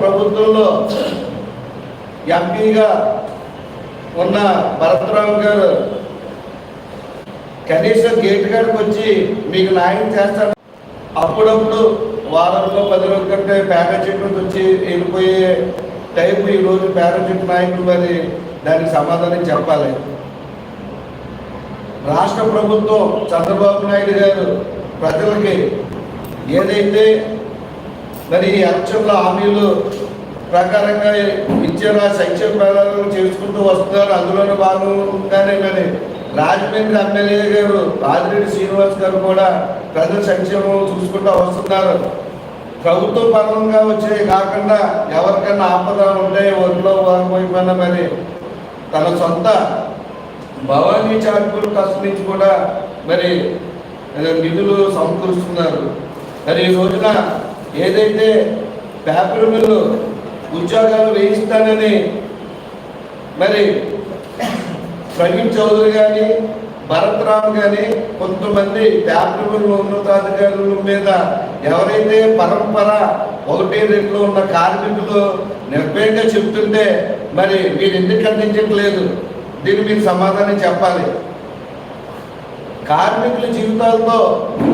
ప్రభుత్వంలో ఎంపీగా ఉన్న భరతరావు గారు కనీసం గేట్ కాడికి వచ్చి మీకు న్యాయం చేస్తాడు అప్పుడప్పుడు వారంలో పది రోజుల కంటే పేద నుంచి వచ్చి వెళ్ళిపోయే టైపు ఈరోజు ప్యారాచూట్ నాయకులు మరి దానికి సమాధానం చెప్పాలి. రాష్ట్ర ప్రభుత్వం చంద్రబాబు నాయుడు గారు ప్రజలకి ఏదైతే మరి ఈ ఎలక్షన్ల హామీలు ప్రకారంగా విద్య సంక్షేమ పథకాలు చేసుకుంటూ వస్తున్నారు. అందులోనే భాగంగానే మరి రాజమండ్రి ఎమ్మెల్యే గారు ఆదిరెడ్డి శ్రీనివాస్ గారు కూడా ప్రజల సంక్షేమం చూసుకుంటూ వస్తున్నారు. ప్రభుత్వ పరంగా వచ్చే కాకుండా ఎవరికన్నా ఆపద ఉంటే ఒంట్లో వారిపోయిపోయినా మరి తన సొంత భవానీ చార్పుల ట్రస్ట్ నుంచి కూడా మరి నిధులు సమకూరుస్తున్నారు. మరి ఈ రోజున ఏదైతే పేపర్ మిల్లు ఉద్యోగాలు వేయిస్తానని మరి ప్రవీణ్ చౌదరి కానీ భరత్రామ్ కానీ కొంతమంది పేపర్ మిల్లు ఉన్నతాధికారుల మీద ఎవరైతే పరంపర ఒకటి రెండులో ఉన్న కార్మికులు నిర్భయంగా చెప్తుంటే మరి మీరు ఎందుకు అందించట్లేదు దీన్ని మీరు సమాధానం చెప్పాలి. కార్మికుల జీవితాలతో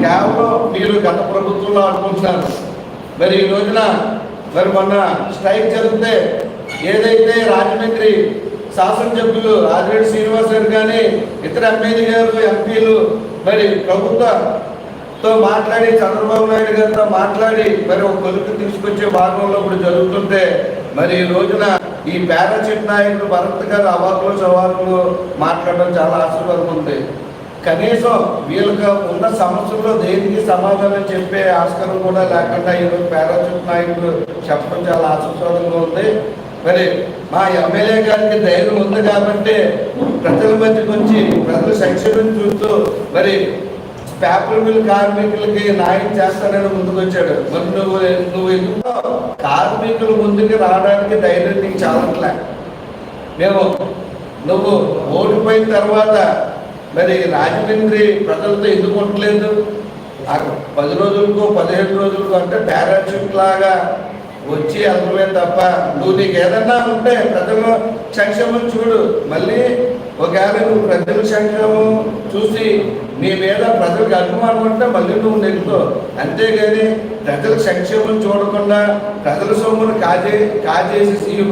కేవలం మీరు గత ప్రభుత్వంలో ఆడుకుంటున్నారు. మరి ఈ రోజున మరి మొన్న స్ట్రైక్ జరిగితే ఏదైతే రాజమండ్రి శాసనసభ్యులు ఆదిరెడ్డి శ్రీనివాస్ గారు కానీ ఇతర ఎంపీలు గారు ఎంపీలు మరి ప్రభుత్వంతో మాట్లాడి చంద్రబాబు నాయుడు గారితో మాట్లాడి మరి ఒక కొలుపు తీసుకొచ్చే భాగంలో ఇప్పుడు జరుగుతుంటే మరి ఈ రోజున ఈ పారాచిట్ నాయకుడు భరత్ గారు అవాకులు చవాకులు మాట్లాడడం చాలా ఆశీర్వాదం ఉంది. కనీసం వీళ్ళకి ఉన్న సమస్యల్లో దేనికి సమాధానం చెప్పే ఆస్కారం కూడా లేకుండా ఈరోజు పారాచూట్ నాయకుడు చెప్పడం చాలా ఆశస్వాదంగా ఉంది. మరి మా ఎమ్మెల్యే గారికి ధైర్యం ఉంది కాబట్టి ప్రజల మధ్యకి వచ్చి ప్రజల సంక్షేమం చూస్తూ మరి పేపర్ మిల్ కార్మికులకి న్యాయం చేస్తానని ముందుకు వచ్చాడు. మరి నువ్వు నువ్వు ఎందుకు కార్మికుల ముందుకు రావడానికి ధైర్యం నీకు చాలట్లే. మేము నువ్వు ఓడిపోయిన తర్వాత మరి రాజమండ్రి ప్రజలతో ఎందుకు ఉండలేదు పది రోజులకు పదిహేను రోజులకో అంటే పారాషూట్ లాగా వచ్చి అందమే తప్ప. నువ్వు నీకు ఏదన్నా ఉంటే ప్రజలు సంక్షేమం చూడు. మళ్ళీ ఒకవేళ నువ్వు ప్రజల సంక్షేమం చూసి నీ మీద ప్రజలకు అభిమానం ఉంటే మళ్ళీ నువ్వు నెగ్గుతావు. అంతేగాని ప్రజల సంక్షేమం చూడకుండా ప్రజల సొమ్మును కాజే కాజేసి ఈ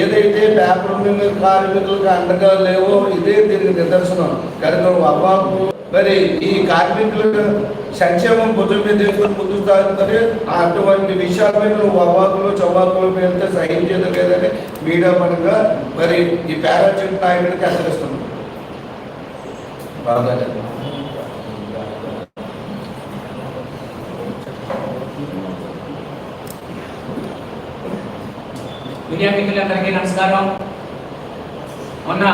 ఏదైతే పేపర్ మిల్ కార్మికులకు అండగా లేవో ఇదే దీనికి నిదర్శనం. కనుక నువ్వు అవ్వాకు మరి ఈ కార్మికుల సంక్షేమం భుజం మీద తీసుకొని ముందుకు సాగుతుంది అటువంటి విషయాల మీద నువ్వు అవ్వాకులు చవ్వాకులు వెళ్తే సహించేది లేదని మీడియా పరంగా మరి ఈ పారాచూట్ నాయకుడికి హెచ్చరిస్తున్నాం. బాగా మీడియా మిత్రులందరికీ నమస్కారం. మొన్న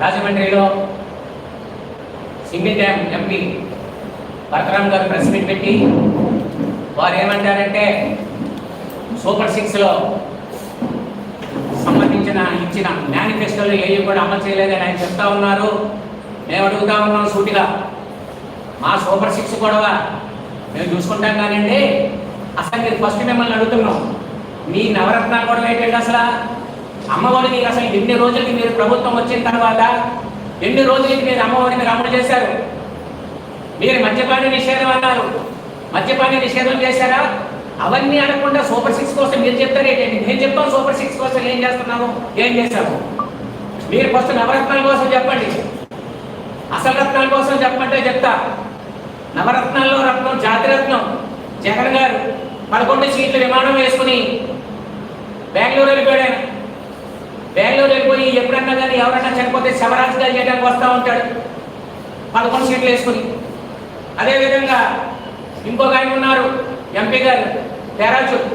రాజమండ్రిలో సింగిల్ డ్యామ్ ఎంపీ భరతరామ్ గారు ప్రెస్ మీట్ పెట్టి వారు ఏమంటారంటే సూపర్ సిక్స్లో సంబంధించిన ఇచ్చిన మేనిఫెస్టోలో ఏవి కూడా అమలు చేయలేదని ఆయన చెప్తా ఉన్నారు. మేము అడుగుతా ఉన్నాం సూటిగా. మా సూపర్ సిక్స్ గొడవ మేము చూసుకుంటాం కానివ్వండి. అసలు మీరు ఫస్ట్ మిమ్మల్ని అడుగుతున్నాం. మీ నవరత్నాలు గొడవ ఏంటంటే అసలు? అమ్మఒడి మీకు అసలు ఎన్ని రోజులకి మీరు ప్రభుత్వం వచ్చిన తర్వాత ఎన్ని రోజులకి మీరు అమ్మఒడిని అమలు చేశారు? మీరు మద్యపాన నిషేధం అన్నారు. మద్యపాన నిషేధం చేశారా? అవన్నీ అనకుండా సూపర్ సిక్స్ కోసం మీరు చెప్తారు నేను చెప్తాను సూపర్ సిక్స్ కోసం ఏం చేస్తున్నాము ఏం చేశాము మీరు ఫస్ట్ నవరత్నాల కోసం చెప్పండి. అసలు రత్నాల కోసం చెప్పమంటే చెప్తా. నవరత్నాల్లో రత్నం జాతిరత్నం. జగన్ గారు పదకొండు సీట్లు విమానం వేసుకుని బెంగళూరు వెళ్ళిపోయాడు బెంగళూరు వెళ్ళిపోయి ఎప్పుడన్నా కానీ ఎవరన్నా చనిపోతే శవరాజుగా చేయడానికి వస్తూ ఉంటాడు. పదకొండు సీట్లు వేసుకుని. అదేవిధంగా ఇంకొక ఆయన ఉన్నారు ఎంపీ గారు పేరాచూట్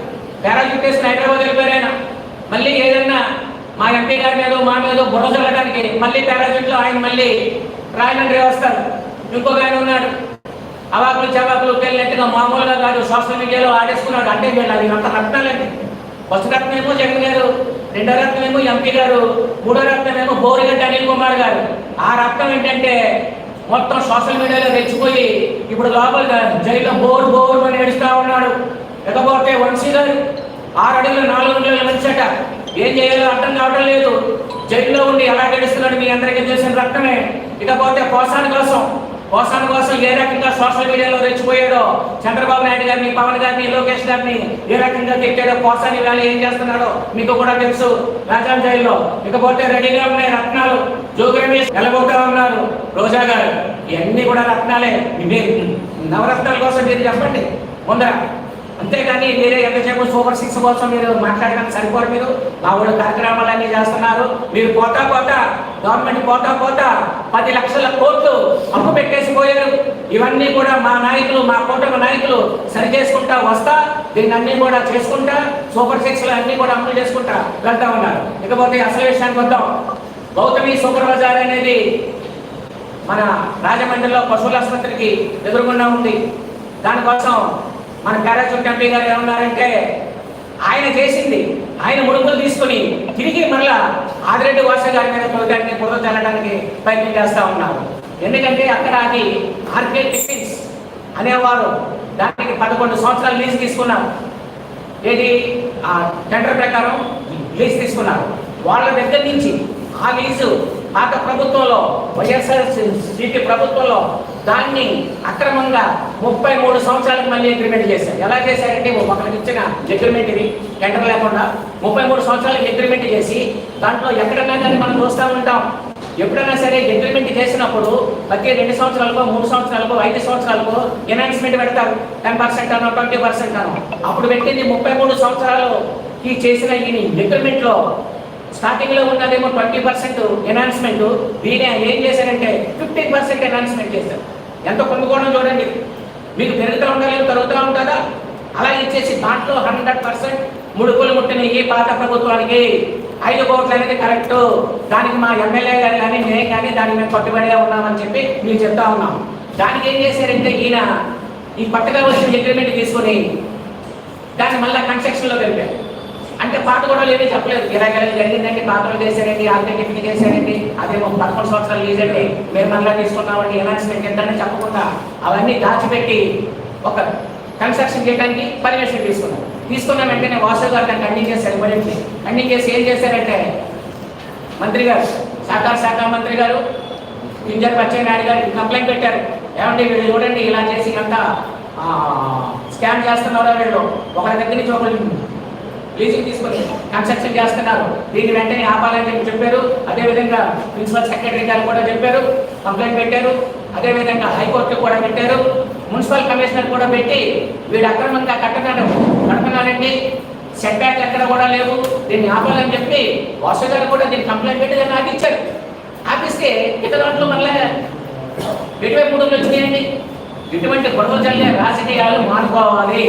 పేరాచూట్ వేసుకుని హైదరాబాద్ వెళ్ళిపోయారు ఆయన. మళ్ళీ ఏదన్నా మా ఎంపీ గారి మీద మా మీద బుర్ర చల్లడానికి మళ్ళీ పేరాచూట్లో ఆయన మళ్ళీ రాజమండ్రి వస్తారు. ఇంకొక ఆయన ఉన్నాడు. అవాకులు చవాకులు పెళ్ళినట్టుగా మామూలుగా కాదు సోషల్ మీడియాలో ఆడేసుకున్నాడు. అంటే వీళ్ళు అది అంత రత్నాలండి ఫస్ట్ రత్నం ఏమో జగన్ గారు రెండో రత్నం ఏమో ఎంపీ గారు మూడో రత్నం ఏమో బోరిగడ్డ అనిల్ కుమార్ గారు. ఆ రత్నం ఏంటంటే మొత్తం సోషల్ మీడియాలో రెచ్చిపోయి ఇప్పుడు లోపల జైల్లో బోర్ బోర్ అని ఏడుస్తా ఉన్నాడు. ఇకపోతే వంశీ గారు ఆరు అడుగులు నాలుగు అడుగులు మనిషి ఏం చేయాలో అర్థం కావడం లేదు. జైల్లో ఉండి ఎలా గడుస్తున్నాడు మీ అందరికీ తెలిసిన రక్తమే. ఇకపోతే పోసాని కోసం పోసాని కోసం ఏ రకంగా సోషల్ మీడియాలో రెచ్చిపోయాడో చంద్రబాబు నాయుడు గారిని పవన్ గారిని లోకేష్ గారిని ఏ రకంగా తిట్టాడో పోసాని వేళ ఏం చేస్తున్నాడో మీకు కూడా తెలుసు. రాజా జైల్లో. ఇకపోతే రెడీగా ఉన్నాయి రత్నాలు. జోగి రమేష్ వెళ్ళబోతా ఉన్నారు. రోజా గారు. ఇవన్నీ కూడా రత్నాలే. మీరు నవరత్నాల కోసం మీరు చెప్పండి. ముందర. అంతేగాని మీరే ఎంతసేపు సూపర్ సిక్స్ కోసం మీరు మాట్లాడడానికి సరిపోరు మీరు. మా ఊళ్ళో కార్యక్రమాలన్నీ చేస్తున్నారు. మీరు పోతా పోతా గవర్నమెంట్ పోతా పోతా పది లక్షల కోట్లు అప్పు పెట్టేసి పోయారు ఇవన్నీ కూడా మా నాయకులు మా కూటమి నాయకులు సరి చేసుకుంటా వస్తా దీన్ని అన్ని కూడా చేసుకుంటా సూపర్ సిక్స్ అన్ని కూడా అమలు చేసుకుంటా వెళ్తా ఉన్నారు. ఇకపోతే అసలు విషయానికి వద్దాం. గౌతమి సూపర్ బజార్ అనేది మన రాజమండ్రిలో పశువుల ఆసుపత్రికి ఎదురుగుండా ఉంది. దానికోసం మన పారాచూట్ ఎంపీ గారు ఏమన్నారంటే ఆయన చేసింది. ఆయన ముడుపులు తీసుకుని తిరిగి మరలా ఆదిరెడ్డి వాస గారి మీద పొలగానికి పొద తెల్లడానికి ప్రయత్నం చేస్తూ ఉన్నారు. ఎందుకంటే అక్కడ అది ఆర్కే టిఫిన్స్ అనేవారు. దానికి పదకొండు సంవత్సరాలు లీజ్ తీసుకున్నారు. ఏది? ఆ టెండర్ ప్రకారం లీజ్ తీసుకున్నారు. వాళ్ళ దగ్గర నుంచి ఆ లీజు పాత ప్రభుత్వంలో వైఎస్ఆర్ సిటీ ప్రభుత్వంలో దాన్ని అక్రమంగా ముప్పై మూడు సంవత్సరాలకు మళ్ళీ అగ్రిమెంట్ చేశారు. ఎలా చేశారంటే ఒకరికి ఇచ్చిన అగ్రిమెంట్ ఇది టెండర్ లేకుండా ముప్పై మూడు సంవత్సరాలకు అగ్రిమెంట్ చేసి దాంట్లో ఎక్కడైనా కానీ మనం చూస్తూ ఉంటాం. ఎప్పుడైనా సరే అగ్రిమెంట్ చేసినప్పుడు ప్రతి రెండు సంవత్సరాలకో మూడు సంవత్సరాలకు ఐదు సంవత్సరాలకు ఎనాన్స్మెంట్ పెడతారు. టెన్ పర్సెంట్ అనో ట్వంటీ పర్సెంట్ అనో. అప్పుడు పెట్టింది ముప్పై మూడు సంవత్సరాలు ఈ చేసిన ఈ అగ్రిమెంట్లో స్టార్టింగ్లో ఉన్నదేమో ట్వంటీ పర్సెంట్ ఎనాన్స్మెంట్ దీని ఏం చేశారంటే ఫిఫ్టీన్ పర్సెంట్ ఎనాన్స్మెంట్ చేశారు. ఎంత కుంభకోణం చూడండి. మీకు పెరుగుతూ ఉండాలి తరుగుతూ ఉంటుందా? అలా ఇచ్చేసి దాంట్లో హండ్రెడ్ పర్సెంట్ ముడుపులు ముట్టిన ఈ పాత ప్రభుత్వానికి ఐదు కోట్లు అనేది కరెక్ట్ దానికి మా ఎమ్మెల్యే గారు కానీ మేము కానీ దానికి మేము కట్టుబడిగా ఉన్నామని చెప్పి మీరు చెప్తా ఉన్నాం. దానికి ఏం చేశారంటే ఈయన ఈ పట్టగా వచ్చిన అగ్రిమెంట్ తీసుకొని దాన్ని మళ్ళీ కన్స్ట్రక్షన్లో కలిపారు. అంటే పాట కూడా ఏమీ చెప్పలేదు. ఇలాగ జరిగిందండి పాత్రలు చేశారండి ఆల్టర్నేటివ్ చేశారండి అదేమో పదకొండు సంవత్సరాలు లేదండి మేము మళ్ళీ తీసుకున్నామండి ఎనాన్స్మెంట్ ఎంతనే చెప్పకుండా అవన్నీ దాచిపెట్టి ఒక కన్స్ట్రక్షన్ చేయడానికి పర్మిషన్ తీసుకున్నాం. తీసుకున్న వెంటనే వాసు గారు దాన్ని కండింగ్ చేశారు ఇమీడియట్లీ కండింగ్ చేసి ఏం చేశారంటే మంత్రి గారు సహకార శాఖ మంత్రి గారు పింజర్ నాయుడు గారు కంప్లైంట్ పెట్టారు. ఏమంటే వీళ్ళు చూడండి ఇలా చేసి అంతా స్కామ్ చేస్తున్నారో వీళ్ళు? ఒకరి దగ్గర నుంచి ఒకరు లీజింగ్ తీసుకొని కన్స్ట్రక్షన్ చేస్తున్నారు. దీన్ని వెంటనే ఆపాలని చెప్పి చెప్పారు. అదేవిధంగా ప్రిన్సిపల్ సెక్రటరీ గారు కూడా చెప్పారు. కంప్లైంట్ పెట్టారు. అదేవిధంగా హైకోర్టు కూడా పెట్టారు. మున్సిపల్ కమిషనర్ కూడా పెట్టి వీడు అక్రమంగా కట్టడం కడుతున్నారండి సెట్ బ్యాక్ ఎక్కడ కూడా లేవు. దీన్ని ఆపాలని చెప్పి వాసు గారు కూడా దీన్ని కంప్లైంట్ పెట్టి దాన్ని ఆపించారు. ఆపిస్తే ఇతర దాంట్లో మళ్ళీ ఎటువైపు మూడు వచ్చినాయండి. ఇటువంటి గొడవ చల్లే రాజకీయాలు మానుకోవాలి.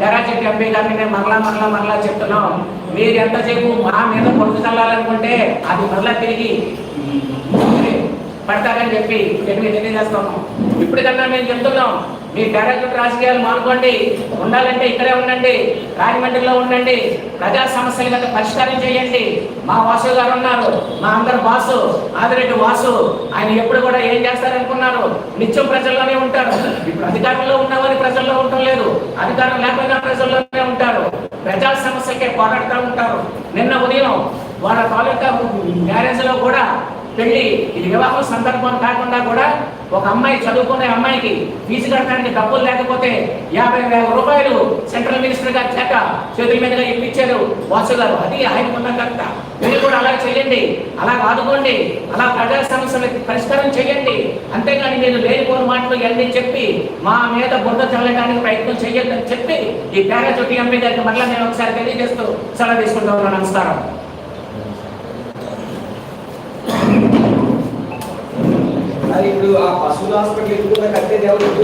గరాచెట్టి ఎంపీ గారిని నేను మరలా మరలా మరలా చెప్తున్నాం. మీరు ఎంతసేపు మా మీద పొడుగు చల్లాలనుకుంటే అది మరలా తిరిగి పడతారని చెప్పి ఎనిమిది తెలియజేస్తున్నాం ఇప్పటికన్నా మేము చెప్తున్నాం. మీ డైరెక్టర్ రాజకీయాలు మానుకోండి ఉండాలంటే ఇక్కడే ఉండండి రాజమండ్రిలో ఉండండి ప్రజా సమస్యలు కదా పరిష్కారం చేయండి. మా వాసు గారు ఉన్నారు మా అందరు వాసు ఆదిరెడ్డి వాసు ఆయన ఎప్పుడు కూడా ఏం చేస్తారనుకున్నారు? నిత్యం ప్రజల్లోనే ఉంటారు. ఇప్పుడు అధికారంలో ఉన్నామని ప్రజల్లో ఉండటం లేదు. అధికారం లేకుండా ప్రజల్లోనే ఉంటారు. ప్రజా సమస్యలకే పోరాడుతూ ఉంటారు. నిన్న ఉదయం వాళ్ళ తాలూకా మ్యారేజ్లో కూడా పెళ్ళి ఇది వివాహం సందర్భం కాకుండా కూడా ఒక అమ్మాయి చదువుకునే అమ్మాయికి ఫీజు కట్టడానికి డబ్బులు లేకపోతే యాభై వేల రూపాయలు సెంట్రల్ మినిస్టర్ గారి చేత చేతుల మీదుగా ఇప్పించారు. వాసు గారు అది ఆయన ఉన్న కరెక్ట్ మీరు కూడా అలా చేయండి అలా ఆదుకోండి అలా ప్రజా సమస్యలకు పరిష్కారం చేయండి అంతేగాని నేను లేనిపోని మాటలు ఇవన్నీ చెప్పి మా మీద బుద్ధ చల్లడానికి ప్రయత్నం చేయొద్దని చెప్పి ఈ పేరాచోటి ఎంపీ గారికి మళ్ళీ నేను ఒకసారి తెలియజేస్తూ సెలవు తీసుకుంటా ఉన్నాను. నమస్కారం. మరి ఇప్పుడు ఆ పశువుల హాస్పిటల్ ఎదుగుతున్న కట్టేది ఎవరు